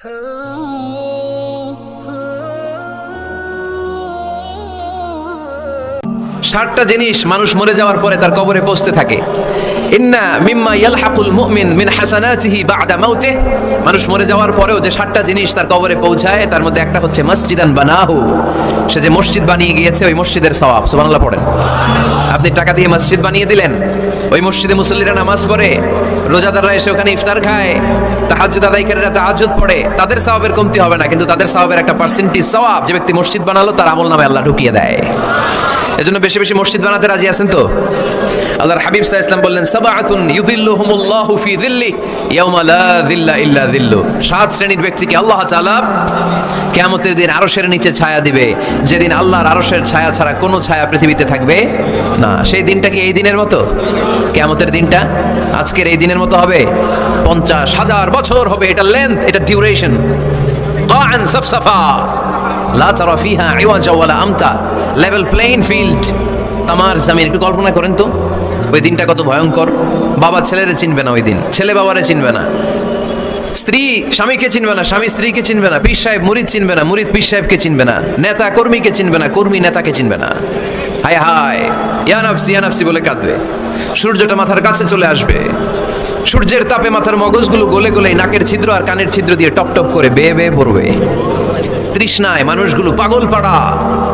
ষাটটা জিনিস মানুষ মরে যাওয়ার পরে তার কবরে পৌঁছতে থাকে। ইন্না মিম্মা ইয়ালহাকুল মুমিন মিন হাসানাতিহি বাদা মাউতিহ। মানুষ মরে যাওয়ার পরেও যে ষাটটা জিনিস তার কবরে পৌঁছায়, তার মধ্যে একটা হচ্ছে মসজিদান বানাহু। সে যে মসজিদ বানিয়ে গিয়েছে, ওই মসজিদের সওয়াব। সুবহানাল্লাহ, পড়েন। আপনি টাকা দিয়ে মসজিদ বানিয়ে দিলেন। ওই মসজিদে মুসল্লিরা নামাজ পড়ে, রোজাদাররা এসে ওখানে ইফতার খায় তাহাজুদ আদায়কারীরা তাহাজুদ পড়ে। তাদের সওয়াবের কমতি হবে না, কিন্তু তাদের স্বভাবের একটা পার্সেন্টেজ সওয়াব যে ব্যক্তি মসজিদ বানালো, তার আমল নামে আল্লাহ ঢুকিয়ে দেয়। এজন্য বেশি বেশি মসজিদ বানাতে রাজি আছেন তো? আল্লাহর হাবিব সাহা ইসলাম বললেন সাবাতুন ইউদিল্লুহুমুল্লাহ ফি দিল্লি ইয়াউমা লা যিল্লা ইল্লা যিল্লু। সাত শ্রেণির ব্যক্তিকে আল্লাহ তাআলা কিয়ামতের দিন আরশের নিচে ছায়া দিবে। যেদিন আল্লাহর আরশের ছায়া ছাড়া কোনো ছায়া পৃথিবীতে থাকবে না। সেই দিনটা কি এই দিনের মতো? কিয়ামতের দিনটা? আজকের এই দিনের মতো হবে? পঞ্চাশ হাজার বছর হবে এটা লেন্থ এটা ডিউরেশন কান সফসফা। লা তারা ফিহা ইওয়াজা ওয়ালা আমতা। লেভেল প্লেইন ফিল্ড তামার জামিন, একটু কল্পনা করেন তো। ওই দিনটা কত ভয়ঙ্কর। বাবা ছেলেরে চিনবে না ওই দিন। ছেলে বাবারে চিনবে না। স্ত্রী স্বামীকে চিনবে না, স্বামী স্ত্রীকে চিনবে না, পীর সাহেব, মুরিদ চিনবে না, মুরিদ পীর সাহেবকে চিনবে না, নেতা কর্মীকে চিনবে না, কর্মী নেতাকে চিনবে না। হায় হায় ইয়ানাফসি ইয়ানাফসি বলে কাঁদবে। সূর্যটা মাথার কাছে চলে আসবে। সূর্যের তাপে মাথার মগজগুলো গলে গলে নাকের ছিদ্র আর কানের ছিদ্র দিয়ে টপ টপ করে বেয়ে বেয়ে পড়বে তৃষ্ণায় মানুষগুলো পাগল পাড়া।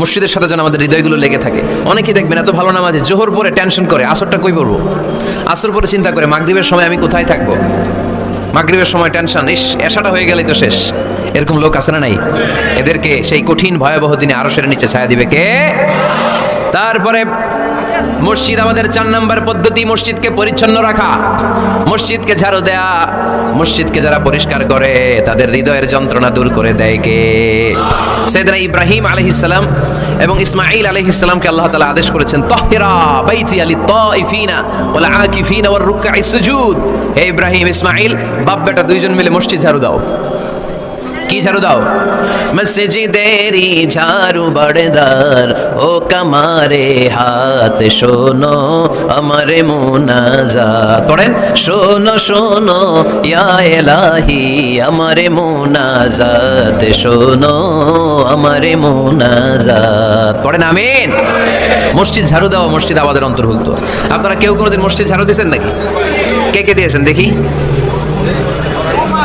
মসজিদের সাথে যেন আমাদের হৃদয়গুলো লেগে থাকে। অনেকেই দেখবেন এত ভালো নামাজে জোহর পরে টেনশন করে, আসরটা কই পড়ব? আসর পরে চিন্তা করে, মাগরীবের সময় আমি কোথায় থাকব? মাগরীবের সময় টেনশন ইস, এসাটা হয়ে গেলেই তো শেষ। এরকম লোক আছে না নাই? এদেরকে সেই কঠিন ভয়াবহ দিনে আরও সেরে নিচে ছায়া দিবে কে? তারপরে মসজিদ আমাদের চার নাম্বার পদ্ধতি, মসজিদকে পরিচ্ছন্ন রাখা। মসজিদকে ঝাড়ু দেয়া, মসজিদকে যারা পরিষ্কার করে, তাদের হৃদয়ের যন্ত্রণা দূর করে দেয় কে? সেদিনা ইব্রাহিম আলহিসাল্লাম এবং ইসমাইল আলহিসাল্লামকে আল্লাহ তালা আদেশ করেছেন, তহেরা বাইতি আলী তাইফিনা ওয়াল আকিফিনা ওয়ার রুকআই সুজুদ। হে ইব্রাহিম ইসমাইল বাপ বেটা দুইজন মিলে মসজিদ ঝাড়ু দাও। কি ঝাড়ু দাও? মসজিদেরি ঝাড়ু বড়দার, ও কামারে হাত শোনো আমারে মুনাজাত। পড়েন? শোনো শোনো, ইয়া আমারে মুনাজাত, শোনো আমারে মুনাজাত। পড়েন, আমিন? মসজিদ ঝাড়ু দেওয়া মসজিদ আমাদের অন্তর্ভুক্ত। আপনারা কেউ কোনোদিন মসজিদ ঝাড়ু দিয়েছেন নাকি? কে কে দিয়েছেন? দেখি।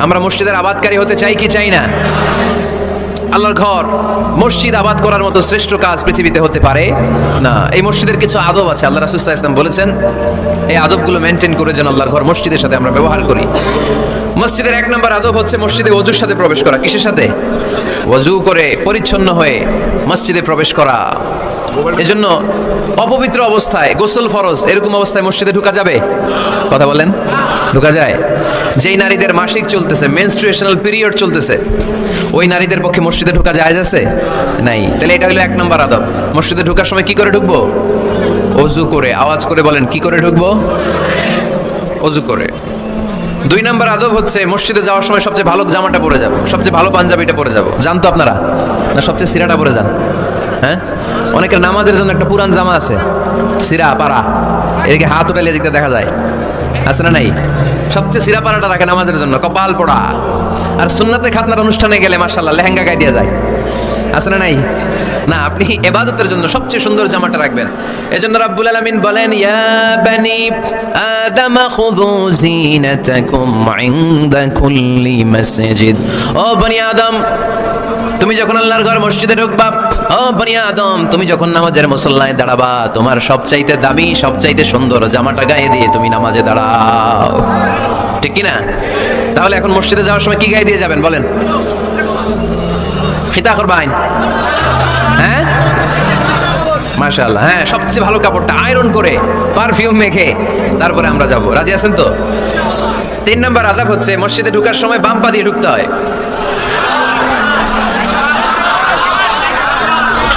আমরা মসজিদের আবাদকারী হতে চাই কি চাই না? আল্লাহর ঘর, মসজিদ আবাদ করার মতো শ্রেষ্ঠ কাজ পৃথিবীতে হতে পারে না। এই মসজিদের কিছু আদব আছে। আল্লাহ রাসুল্লাহ ইসলাম বলেছেন, এই আদবগুলো মেনটেন করে যেন আল্লাহর ঘর মসজিদের সাথে আমরা ব্যবহার করি। মসজিদের এক নম্বর আদব হচ্ছে মসজিদে অজুর সাথে প্রবেশ করা। কিসের সাথে? অজু করে পরিচ্ছন্ন হয়ে মসজিদে প্রবেশ করা। এজন্য অপবিত্র অবস্থায় গোসল ফরজ এরকম অবস্থায় মসজিদে ঢুকা যাবে? কথা বলেন। ঢুকা যায়? যেই নারীদের মাসিক চলতেছে মেনস্ট্রুয়েশনাল পিরিয়ড চলতেছে, ওই নারীদের পক্ষে মসজিদে ঢুকা যায় আছে? নাই। তাহলে এটা হলো এক নম্বর আদব। মসজিদে ঢুকার সময় কি করে ঢুকবো? অজু করে। আওয়াজ করে বলেন, কি করে ঢুকবো? অজু করে। দুই নম্বর আদব হচ্ছে মসজিদে যাওয়ার সময় সবচেয়ে ভালো জামাটা পরে যাব। সবচেয়ে ভালো পাঞ্জাবিটা পরে যাব। জানতো আপনারা। না, সবচেয়ে সিরাটা পরে যান। হ্যাঁ? অনেকের নামাজের জন্য একটা পুরান জামা আছে। সিরা পাড়া এদিকে হাত উঠালে এদিকে দেখা যায়। আছে না নাই? সবচেয়ে সিরা পাড়াটা রাখে নামাজের জন্য, কপাল পড়া। আর সুন্নাতে খাতনার অনুষ্ঠানে গেলে মার্শাল্লাহ লেহেঙ্গা গায়ে দিয়ে যায়। আছে না নাই? না, আপনি এবাদতের জন্য সবচেয়ে সুন্দর জামাটা রাখবেন। এজন্য রাব্বুল আলামিন বলেন, ইয়া বানি আদম, খুযু জিনাতাকুম ইনদা কুল্লি মসজিদ। ও বনি আদম, তুমি যখন আল্লাহর ঘর মসজিদে ঢুকবা ও বনি আদম, তুমি যখন নামাজের মুসল্লায় দাঁড়াবা, তোমার সবচাইতে দামি, সবচাইতে সুন্দর জামাটা গায়ে দিয়ে তুমি নামাজে দাঁড়াও। ঠিক কি না তাহলে এখন মসজিদে যাওয়ার সময় কি গায়ে দিয়ে যাবেন, বলেন? খিতা করবাইন হ্যাঁ? মাশাআল্লাহ হ্যাঁ সবচেয়ে ভালো কাপড়টা আয়রন করে, পারফিউম মেখে, তারপরে আমরা যাব। রাজি আছেন তো? তিন নম্বর আদাব হচ্ছে, মসজিদে ঢুকার সময় বাম পা দিয়ে ঢুকতে হয়।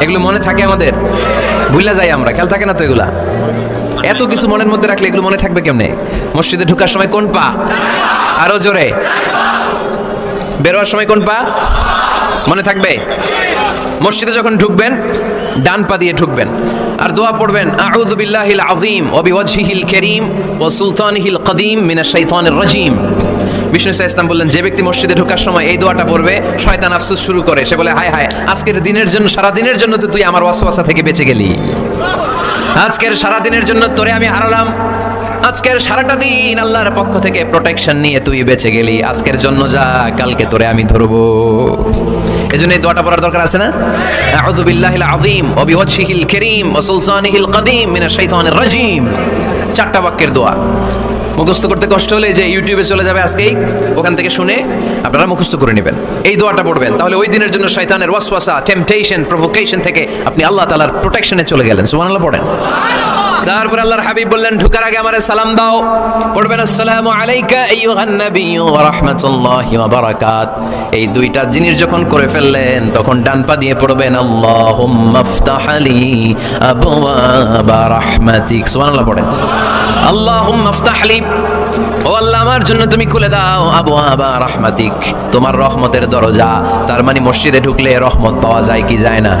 এগুলো মনে থাকে আমাদের। ভুলা যাই আমরা, খেয়াল থাকে না তো এগুলা? এত কিছু মনের মধ্যে রাখলে এগুলো মনে থাকবে কেমনে? মসজিদে ঢুকার সময় কোন পা? আরও জোরে। বেরোয়ার সময় কোন পা? মনে থাকবে? মসজিদে যখন ঢুকবেন, ডান পা দিয়ে ঢুকবেন। আর দোয়া পড়বেন, আউযু বিল্লাহিল আযীম ওয়া বিওয়াজহিল কারীম ওয়া সুলতানিহিল কদীম মিনাশ শাইতানির রাজীম। বিষ্ণু ইসা ইসলাম বললেন, যে ব্যক্তি মসজিদে ঢোকার সময় এই দোয়াটা পড়বে, শয়তান আফসোস শুরু করে। সে বলে, হায় হায়, আজকের দিনের জন্য সারা দিনের জন্য তো তুই আমার ওয়াসওয়াসা থেকে বেঁচে গেলি। আজকের সারা দিনের জন্য তোরে আমি হারালাম। আজকের সারাটা দিন আল্লাহর পক্ষ থেকে প্রোটেকশন নিয়ে তুই বেঁচে গেলি। আজকের জন্য যা, কালকে তোরে আমি ধরবো। এজন্য এই দোয়াটা পড়ার দরকার আছে না? আউযু বিল্লাহিল আযীম ওয়া বিওয়াজহিল কারীম ওয়া সুলতানিহিল কদীম মিনাশ শাইতানির রাজীম। চারটা বাক্যের দোয়া। মুখস্থ করতে কষ্ট হলে যে ইউটিউবে চলে যাবে আজকেই, ওখান থেকে শুনে আপনারা মুখস্থ করে নেবেন। এই দোয়াটা পড়বেন। তাহলে ওই দিনের জন্য শয়তানের ওয়াসওয়াসা টেম্পটেশন প্রভোকেশন থেকে আপনি আল্লাহ তালার প্রোটেকশনে চলে গেলেন। সুবহানাল্লাহ, পড়েন। তারপর আল্লাহর হাবিব বললেন, ঢুকার আগে আমারে সালাম দাও। পড়বেন, আসসালামু আলাইকা আইয়ুহান নাবিয়্যু ওয়া রাহমাতুল্লাহি ওয়া বারাকাত। এই দুইটা জিনিস যখন করে ফেললেন, তখন ডান পা দিয়ে পড়বেন, আল্লাহুম্মা ইফতাহ লি আবওয়াবা রাহমাতিক। সুবহানাল্লাহ পড়েন। আল্লাহুম্মা ইফতাহ লি। ও আল্লাহ, আমার জন্য তুমি খুলে দাও আবওয়াবা রাহমাতিক। তোমার রহমতের দরজা। তার মানে মসজিদে ঢুকলে রহমত পাওয়া যায় কি যায় না?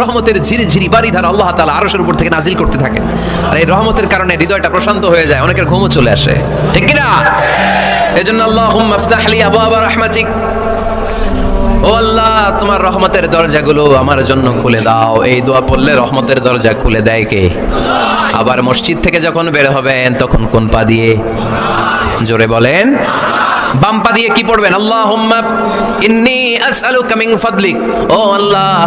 রহমতের ঝিরি ঝিরি বাড়ি ধারা আল্লাহ তালা আরশের উপর থেকে নাজিল করতে থাকেন। আর এই রহমতের কারণে হৃদয়টা প্রশান্ত হয়ে যায়, অনেকের ঘুমও চলে আসে। ঠিক কিনা? এই জন্য আল্লাহ আফতাহলি আবু আবার রহমাতিক। ও আল্লাহ, তোমার রহমতের দরজাগুলো আমার জন্য খুলে দাও। এই দোয়া পড়লে রহমতের দরজা খুলে দেয় কে? আবার মসজিদ থেকে যখন বের হবেন, তখন কোন পা দিয়ে? জোরে বলেন। বাম পা দিয়ে কি পড়বেন? আল্লাহ ইন্নি আসআলুকা মিন ফাদলিক। ও আল্লাহ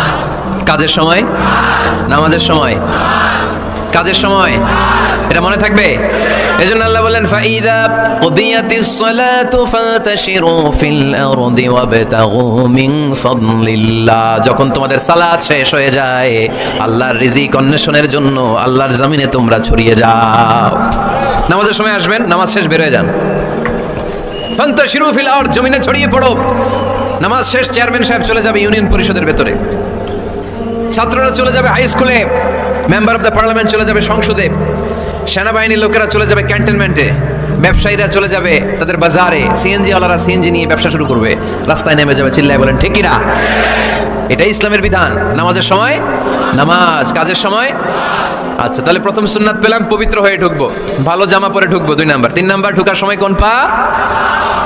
কাজের সময়? নামাজের সময়? কাজের সময়? এটা মনে থাকবে? এজন্য আল্লাহ বলেন ফাইদা কুদিয়াতিস সালাতু ফান্তাশিরু ফিল আরদি ওয়াবতাগু মিন ফাদলিল্লাহ। যখন তোমাদের সালাত শেষ হয়ে যায়, আল্লাহর রিজিক অন্বেষণের জন্য আল্লাহর জমিনে তোমরা ছড়িয়ে যাও। নামাজের সময় আসবেন, নামাজ শেষ, বের হয়ে যান। ফান্তাশিরু ফিল আরদ, জমিনে ছড়িয়ে পড়ো। নামাজ শেষ, চেয়ারম্যান সাহেব চলে যাবে ইউনিয়ন পরিষদের ভেতরে। ছাত্ররা চলে যাবে হাই স্কুলে মেম্বার অফ দ্য পার্লামেন্ট চলে যাবে সংসদে, সেনাবাহিনীর লোকেরা চলে যাবে ক্যান্টনমেন্টে ব্যবসায়ীরা চলে যাবে তাদের বাজারে সিএনজি ওয়ালারা সিএনজি নিয়ে ব্যবসা শুরু করবে, রাস্তায় নেমে যাবে, চিল্লায় বলেন, ঠিক কিনা? এটাই ইসলামের বিধান। নামাজের সময়? নামাজ। কাজের সময়? আচ্ছা তাহলে প্রথম সুন্নাত পেলাম, পবিত্র হয়ে ঢুকবো। ভালো জামা পরে ঢুকবো, দুই নাম্বার। তিন নাম্বার, ঢুকার সময় কোন পা?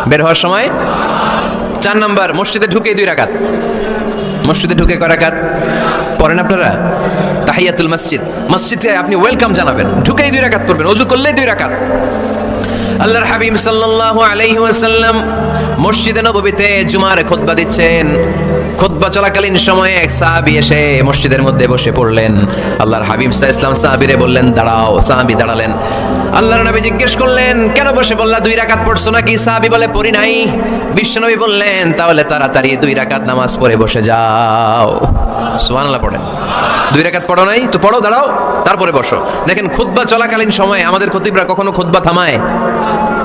বের হওয়ার সময়? চার নাম্বার, মসজিদে ঢুকে দুই রাকাত। মসজিদে ঢুকে কয় রাকাত? পড়েন আপনারা? তাহিয়াতুল মসজিদ। মসজিদে আপনি ওয়েলকাম জানাবেন। ঢুকেই দুই রাকাত পড়বেন, অজু করলেই দুই রাকাত। আল্লাহর হাবিব সাল্লাল্লাহু আলাইহি ওয়াসাল্লাম মসজিদে নববীতে জুমার খুতবা দিচ্ছেন। খুতবা চলাকালীন সময়ে এক সাহাবী এসে মসজিদের মধ্যে বসে পড়লেন। আল্লাহর হাবিব সাল্লাল্লাহু ইসলাম সাহাবীরে বললেন, দাঁড়াও। সাহাবী দাঁড়ালেন। আল্লাহর নবী জিজ্ঞেস করলেন, কেন বসে বললা দুই রাকাত পড়ছো নাকি? সাহাবী বলে, পড়ি নাই। বিশ্বনবী বললেন, তাহলে তাড়াতাড়ি দুই রাকাত নামাজ পড়ে বসে যাও। সুবহানাল্লাহ পড়েন দুই রেখাত পড়ো নাই, তো পড়ো, দাঁড়াও, তারপরে বসো। দেখেন, খুতবা চলাকালীন সময়ে আমাদের খতিবরা কখনো খুতবা থামায়?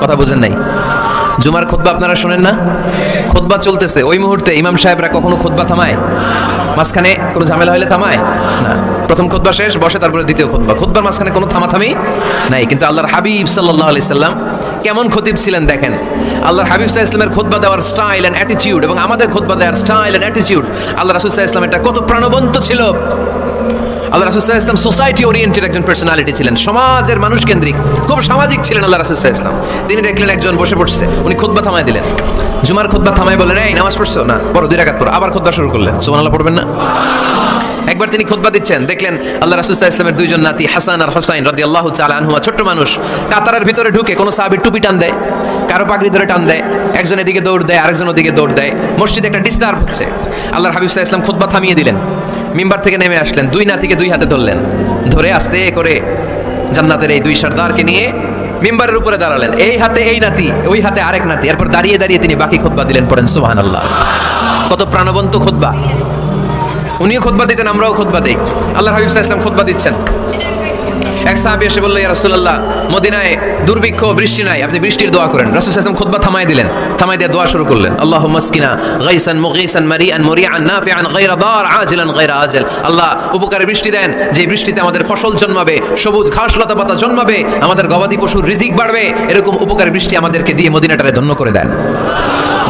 কথা বুঝেন নাই? জুমার খুতবা আপনারা শোনেন না? খুতবা চলতেছে, ওই মুহূর্তে ইমাম সাহেবরা কখনো খুতবা থামায়? মাঝখানে কোনো ঝামেলা হলে থামায়? না। প্রথম খুতবা শেষ, বসে তারপরে দ্বিতীয় খুতবা। খুতবার মাঝখানে কোনো থামাথামি নাই, কিন্তু আল্লাহর হাবিব সাল্লাহ আলি সাল্লাম কেমন খতিব ছিলেন দেখেন। আল্লাহর হাবিব সাহা ইসলামের খুতবা দেওয়ার স্টাইল অ্যান্ড অ্যাটিটিউড এবং আমাদের খুতবা দেওয়ার স্টাইল অ্যান্ড অ্যাটিটিউড আল্লাহ রাসুল সাহা ইসলাম এটা কত প্রাণবন্ত ছিল। আল্লাহ রাসুল ইসলাম সোসাইটি ওরিয়েন্টেড একজন পার্সোনালিটি ছিলেন, সমাজের মানুষ কেন্দ্রিক, খুব সামাজিক ছিলেন আল্লাহ রাসুল ইসলাম তিনি দেখলেন একজন বসে পড়ছে, উনি খুদ্া থামায় দিলেন। জুমার খুদ্া থামায় বললেন, এই, নামাজ পড়ছো? না, পড়ো, দুই রাকাত পড়ো। আবার খুদ্া শুরু করলেন। সুমান আল্লাহ পড়বেন না? একবার তিনি খুতবা দিচ্ছেন। দেখলেন আল্লাহ রাসুল্লাহ ইসলামের দুইজন নাতি হাসান আর হোসাইন রদি আল্লাহ আনহুমা, ছোট্ট মানুষ। কাতারের ভিতরে ঢুকে কোনো সাহাবির টুপি টান দেয়, কারও পাগড়ি ধরে টান দেয়, একজন এদিকে দৌড় দেয়, আরেকজন ওদিকে দৌড় দেয়। মসজিদে একটা ডিস্টার্ব হচ্ছে। আল্লাহর হাবিব সাহা ইসলাম খুতবা থামিয়ে দিলেন। মিম্বার থেকে নেমে আসলেন, দুই নাতিকে দুই হাতে ধরলেন। ধরে আস্তে করে জান্নাতের এই দুই সর্দারকে নিয়ে মিম্বারের উপরে দাঁড়ালেন। এই হাতে এই নাতি, ওই হাতে আরেক নাতি। এরপর দাঁড়িয়ে দাঁড়িয়ে তিনি বাকি খোদবা দিলেন পড়েন সুবাহান আল্লাহ কত প্রাণবন্ত খুতবা। উনিও খুতবা দিতেন, আমরাও খুতবা দিই। আল্লাহ হাবিব ইসলাম খুতবা দিচ্ছেন। এক সাহাবি এসে বলল রাসূলুল্লাহ, মদিনায় দুর্ভিক্ষ, বৃষ্টি নাই, আপনি বৃষ্টির দোয়া করেন। রাসূল সাল্লাল্লাহু খুতবা থামাই দিলেন থামাই দিয়ে দোয়া শুরু করলেন। আল্লাহু মাসকিনা গাইসান মুগীসান মারিআন মুরিআন নাফিআন গায়রা দার আজিলান গায়রা আজল। আল্লাহ উপকারে বৃষ্টি দেন, যে বৃষ্টিতে আমাদের ফসল জন্মাবে, সবুজ ঘাস লতা পাতা জন্মাবে, আমাদের গবাদি পশুর রিজিক বাড়বে, এরকম উপকারে বৃষ্টি আমাদেরকে দিয়ে মদিনাটারে ধন্য করে দেন।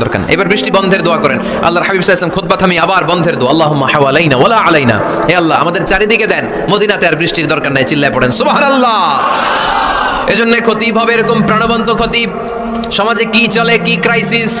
দরকার এবার বৃষ্টি বন্ধের দোয়া করেন। আল্লাহর হাবিব ইসলাম খুতবা থামি আবার বন্ধের দোয়া। না হাওয়ালাইনা ওয়ালা আলাইনা। হে আল্লাহ, আমাদের চারিদিকে দেন। মদিনাতে আর বৃষ্টির দরকার নাই, চিল্লায় পড়েন। সুবহানাল্লাহ! এজন্য ক্ষতি হবে এরকম প্রাণবন্ত ক্ষতি সমাজে কি চলে, কি ক্রাইসিস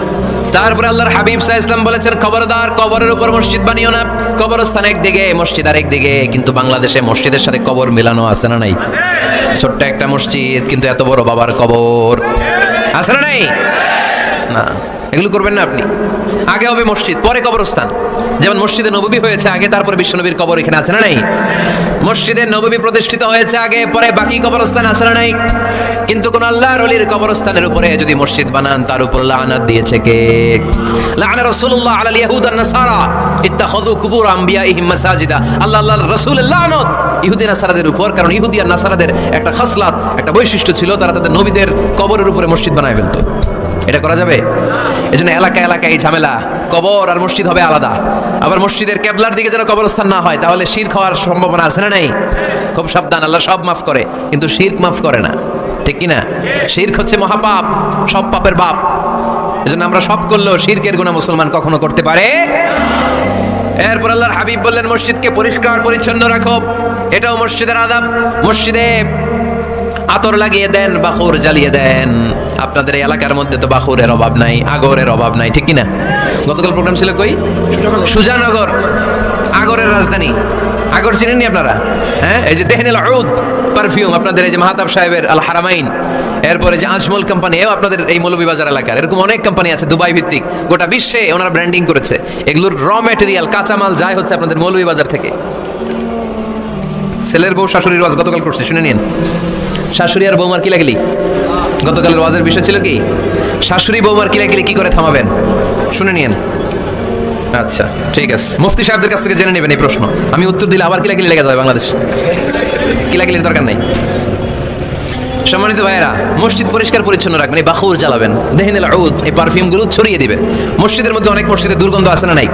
তারপরে আল্লাহর হাবিব সাহা ইসলাম বলেছেন, খবরদার, কবরের উপর মসজিদ বানিও না। কবরস্থান একদিকে, মসজিদ আর একদিকে কিন্তু বাংলাদেশে মসজিদের সাথে কবর মিলানো আছে না নাই? ছোট্ট একটা মসজিদ, কিন্তু এত বড় বাবার কবর। আছে না নাই? না। এগুলো করবেন না আপনি। আগে হবে মসজিদ, পরে কবরস্থান। যেমন মসজিদে নববী হয়েছে আগে, তারপরে বিশ্বনবীর কবর এখানে আছে না নাই? মসজিদে নববী প্রতিষ্ঠিত হয়েছে আগে, পরে বাকি কবরস্থান আছে না নাই? কিন্তু কোন আল্লাহর ওলির কবরস্থানের উপরে যদি মসজিদ বানান, তার উপর লানাত দিয়েছে কে? লানা রাসূলুল্লাহ আলাল ইয়াহুদ আন নাসারা। ইত্তাখাযু কুবুর আমবিয়াইহিম মাসাজিদা। আল্লাহ আল্লাহর রাসূলের লানত। ইহুদি নাসারাদের উপর, কারণ ইহুদি আর নাসারাদের একটা খাসলাত, একটা বৈশিষ্ট্য ছিল, তারা তাদের নবীদের কবরের উপরে মসজিদ বানায় ফেলতো। এটা করা যাবে? এজন্য এলাকা এলাকায় এই ঝামেলা। কবর আর মসজিদ হবে আলাদা। আবার মসজিদের কেবলার দিকে যেন কবরস্থান না হয়, তাহলে শির খাওয়ার সম্ভাবনা আছে না নাই? খুব সাবধান, আল্লাহ সব মাফ করে, কিন্তু শির্ক মাফ করে না। ঠিক কি না শির্ক হচ্ছে মহাপাপ, সব পাপের বাপ। এজন্য আমরা সব করলেও শিরকের গুণা মুসলমান কখনো করতে পারে? এরপর আল্লাহর হাবিব বললেন, মসজিদকে পরিষ্কার, পরিচ্ছন্ন রাখো। এটাও মসজিদের আদাব। মসজিদে আতর লাগিয়ে দেন বাখুর জ্বালিয়ে দেন। আপনাদের এই এলাকার মধ্যে তো বাখুরের অভাব নাই আগরের অভাব নাই ঠিক কি না গতকাল প্রোগ্রাম ছিল কই? সুজানগর। আগরের রাজধানী। আগর চিনেননি আপনারা? হ্যাঁ? এই যে দেহনেল আউদ পারফিউম আপনাদের এই যে মাহাতাব সাহেবের আল হারামাইন। এরপরে যে আজমল কোম্পানি এও আপনাদের এই মৌলভীবাজার এলাকার। এরকম অনেক কোম্পানি আছে দুবাই ভিত্তিক। গোটা বিশ্বে ওনারা ব্র্যান্ডিং করেছে। এগুলোর র ম্যাটেরিয়াল কাঁচামাল যায় হচ্ছে আপনাদের মৌলভীবাজার থেকে। ছেলের বউ শাশুড়ির ওয়াজ গতকাল করছে শুনে নিন। শাশুড়ি আর বৌমার কিলাকিলি? গতকালের ওয়াজের বিষয় ছিল কি? শাশুড়ি বৌমার কিলাকিলি কি করে থামাবেন? শুনে নিন আচ্ছা ঠিক আছে। মুফতি সাহেবদের কাছ থেকে জেনে নেবেন এই প্রশ্ন। আমি উত্তর দিলে আবার কিলাকিলি লেগে যাবে বাংলাদেশ। কিলাকিলির দরকার নেই। সম্মানিত ভাইয়েরা, মসজিদ পরিষ্কার পরিচ্ছন্ন রাখবেন, এই বাখুর জ্বালাবেন। দেহিন আউদ এই পারফিউমগুলো ছড়িয়ে দিবেন মসজিদের মধ্যে অনেক মসজিদে দুর্গন্ধ আছে না নাই?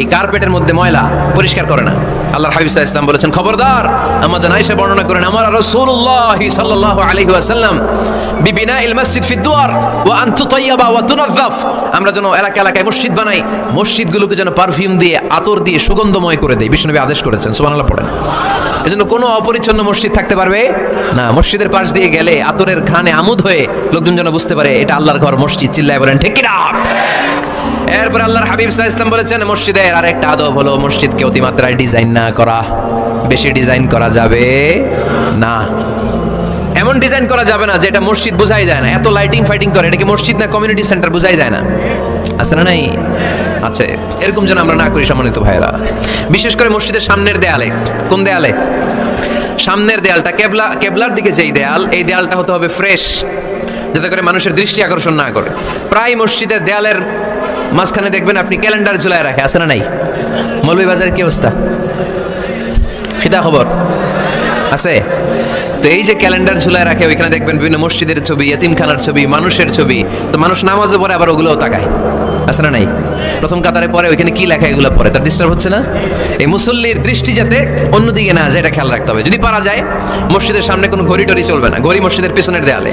এই কার্পেটের মধ্যে ময়লা পরিষ্কার করে না। আল্লাহর হাবিব সাল্লাল্লাহু ইসলাম বলেছেন, খবরদার, আমাদের আয়েশা বর্ণনা করেন, আমার রাসূলুল্লাহ সাল্লাল্লাহু আলাইহি ওয়াসাল্লাম, বিবিনা ইল মসজিদ ফি দুয়ার, ওয়া আন তুতাইয়াবা ওয়া তুনাযাফ আমরা যেন এলাকা এলাকায় মসজিদ বানাই, মসজিদগুলোকে যেন পারফিউম দিয়ে, আতর দিয়ে সুগন্ধময় করে দেয় বিষ্ণুনবী আদেশ করেছেন, সুবহানাল্লাহ পড়েন। এজন্য কোনো অপরিচ্ছন্ন মসজিদ থাকতে পারবে? না, মসজিদের পাশ দিয়ে গেলে আতরের ঘ্রাণে আমোদ হয়ে লোকজন যেন বুঝতে পারে, এটা আল্লাহর ঘর, মসজিদ, চিল্লায় বলেন, ঠিক কিনা? এরপর আল্লাহর হাবিব আলাইহি ইসলাম বলেছেন, মসজিদের আরেকটা আদব হলো মসজিদকে অতিমাত্রায় ডিজাইন না করা। বেশি ডিজাইন করা যাবে না। এমন ডিজাইন করা যাবে না যেটা মসজিদ বোঝাই যায় না। এত লাইটিং ফাইটিং করে, এটা কি মসজিদ না কমিউনিটি সেন্টার বোঝাই যায় না? আছে না নাই? আছে। এরকম যেন আমরা না করি, সম্মানিত ভাইয়েরা। বিশেষ করে মসজিদের সামনের দেয়ালে। কোন দেয়ালে? সামনের দেয়ালটা, কেবলা, কেবলার দিকে যেই দেয়াল, এই দেয়ালটা হতে হবে ফ্রেশ, যাতে করে মানুষের দৃষ্টি আকর্ষণ না করে। প্রায় মসজিদের দেয়ালের মাঝখানে দেখবেন আপনি ক্যালেন্ডার ঝুলায় রাখে, আছে না নাই? মৌলভীবাজারের কি অবস্থা? খিদা খবর। আছে? তো এই যে ক্যালেন্ডার ঝুলায় রাখে, ওইখানে দেখবেন বিভিন্ন মসজিদের ছবি, এতিমখানার ছবি, মানুষের ছবি। তো মানুষ নামাজও পরে আবার ওগুলোও তাকায়। আছে না নাই? প্রথম কাতারে পরে ওইখানে কি লেখা এগুলো পরে তার ডিস্টার্ব হচ্ছে না? এই মুসল্লির দৃষ্টি যাতে অন্যদিকে না যায়, এটা খেয়াল রাখতে হবে। যদি পারা যায়, মসজিদের সামনে কোনো ঘড়ি টড়ি চলবে না। ঘড়ি মসজিদের পেছনের দেয়ালে।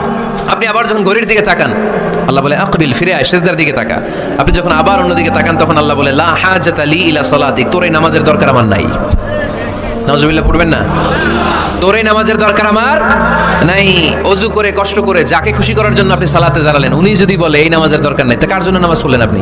আপনি আবার যখন ঘড়ির দিকে তাকান, আল্লাহ বলে, আকবিল, ফিরে আয় শেষদার দিকে তাকা। আপনি যখন আবার অন্যদিকে তাকান, তখন আল্লাহ বলে, লা হাজাত আলি ইলা সালাতিক, তোর এই নামাজের দরকার আমার নাই। নজবিল্লা পড়বেন না? তোর এই নামাজের দরকার আমার নাই। অজু করে, কষ্ট করে, যাকে খুশি করার জন্য আপনি সালাতে দাঁড়ালেন, উনি যদি বলে, এই নামাজের দরকার নাই, তা কার জন্য নামাজ পড়লেন আপনি?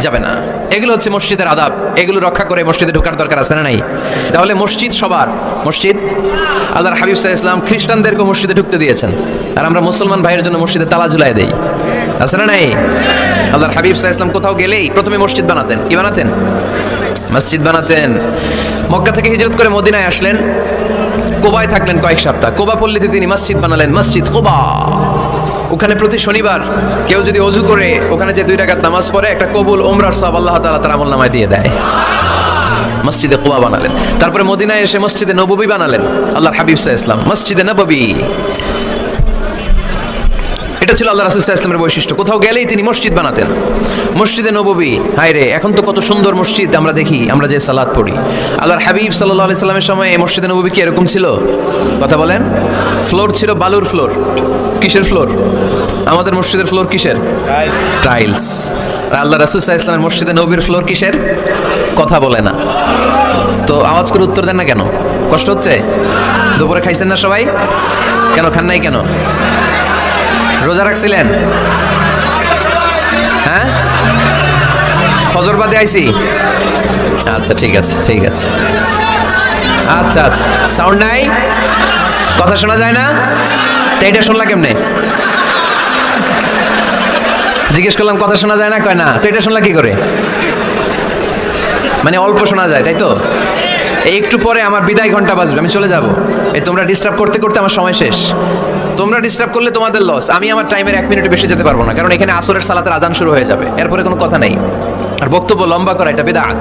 যাবে না। এগুলো হচ্ছে মসজিদের আদাব। এগুলো রক্ষা করে মসজিদে ঢোকার দরকার আছে না নাই? তাহলে মসজিদ সবার। মসজিদ? আল্লাহর হাবিব সাহা ইসলাম খ্রিস্টানদেরকে মসজিদে ঢুকতে দিয়েছেন। আর আমরা মুসলমান ভাইয়ের জন্য মসজিদে তালা ঝুলাই দেই। আছে না নাই? আল্লাহর হাবিব সাহা ইসলাম কোথাও গেলেই প্রথমে মসজিদ বানাতেন। কি বানাতেন? মসজিদ বানাতেন। মক্কা থেকে হিজরত করে মদিনায় আসলেন। কোবায় থাকলেন কয়েক সপ্তাহ। কোবা পল্লীতে তিনি মসজিদ বানালেন। মসজিদ কোবা। ওখানে প্রতি শনিবার কেউ যদি অজু করে, ওখানে যে দুই রাকাত নামাজ পড়ে, একটা কবুল ওমরার সব আল্লাহ তালা তার আমল নামায় দিয়ে দেয়। মসজিদে কোবা বানালেন। তারপরে মদিনায় এসে মসজিদে নববী বানালেন। আল্লাহর হাবিব সাহা ইসলাম মসজিদে নববী। এটা ছিল আল্লাহ রাসুল ইসলামের বৈশিষ্ট্য। কোথাও গেলেই তিনি মসজিদ বানাতেন। মসজিদে নববী হায় রে এখন তো কত সুন্দর মসজিদ, আমরা দেখি, আমরা যে সালাদ পড়ি। আল্লাহর হাবিব সাল্লাহ আলি সাল্লামের সময় এই মসজিদে নববী কি এরকম ছিল? কথা বলেন। ফ্লোর ছিল বালুর ফ্লোর কিসের ফ্লোর আমাদের মসজিদের ফ্লোর কিসের? টাইলস আল্লাহ রাসুল ইসলামের মসজিদে নবীর ফ্লোর কিসের? কথা বলে না। তো আওয়াজ করে উত্তর দেন না কেন? কষ্ট হচ্ছে? দুপুরে খাইছেন না সবাই? কেন, খান নাই কেন? রোজা রাখছিলেন? হ্যাঁ? ফজর বাদে আইছি? আচ্ছা ঠিক আছে ঠিক আছে। আচ্ছা আচ্ছা। সাউন্ড নাই? কথা শোনা যায় না? তো এটা শুনলা কেমনে? জিজ্ঞেস করলাম, কথা শোনা যায় না? কয় না। তো এটা শুনলা কি করে? মানে অল্প শোনা যায়, তাই তো? একটু পরে আমার বিদায় ঘণ্টা বাজবে, আমি চলে যাব। এই তোমরা ডিস্টার্ব করতে করতে আমার সময় শেষ। তোমরা ডিস্টার্ব করলে তোমাদের লস আমি আমার টাইমের এক মিনিট বেশি যেতে পারব না, কারণ এখানে আসরের সালাতের আজান শুরু হয়ে যাবে। এরপরে কোনো কথা নেই। আর বক্তব্য লম্বা করা, এটা বেদাত।